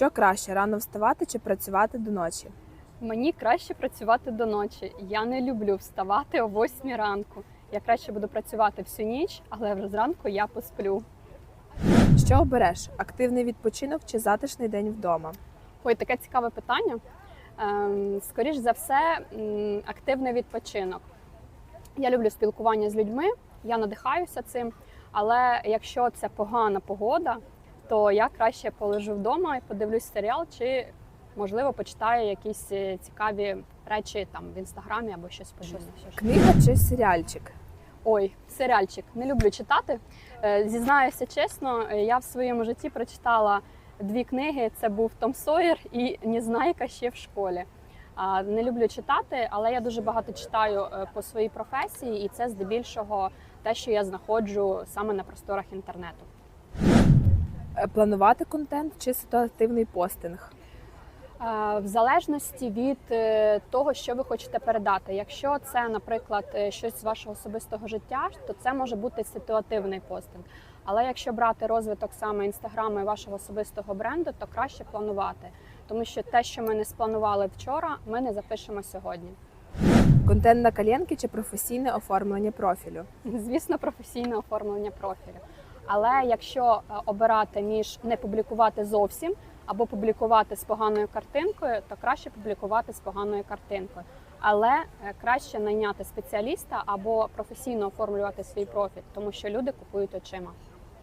Що краще рано вставати чи працювати до ночі? Мені краще працювати до ночі. Я не люблю вставати о 8 ранку. Я краще буду працювати всю ніч, але вже зранку я посплю. Що обереш? Активний відпочинок чи затишний день вдома? Ой, таке цікаве питання. Ем, скоріш за все, активний відпочинок. Я люблю спілкування з людьми, я надихаюся цим. Але якщо це погана погода, то я краще полежу вдома і подивлюсь серіал, чи можливо почитаю якісь е, цікаві речі там в інстаграмі або щось подібне. Книга чи серіальчик? Ой, серіальчик. Не люблю читати. Е, Зізнаюся чесно, е, я в своєму житті прочитала дві книги: це був Том Сойер і Незнайка ще в школі. А, Не люблю читати, але я дуже багато читаю по своїй професії, і це здебільшого те, що я знаходжу саме на просторах інтернету. Е, Планувати контент чи ситуативний постинг? В залежності від е, того, що ви хочете передати. Якщо це, наприклад, е, щось з вашого особистого життя, то це може бути ситуативний постинг. Але якщо брати розвиток саме інстаграму і вашого особистого бренду, то краще планувати, тому що те, що ми не спланували вчора, ми не запишемо сьогодні. Контент на коленки чи професійне оформлення профілю? Звісно, професійне оформлення профілю. Але якщо е, обирати між не публікувати зовсім або публікувати з поганою картинкою, то краще публікувати з поганою картинкою. Але е, краще найняти спеціаліста або професійно оформлювати свій профіль, тому що люди купують очима.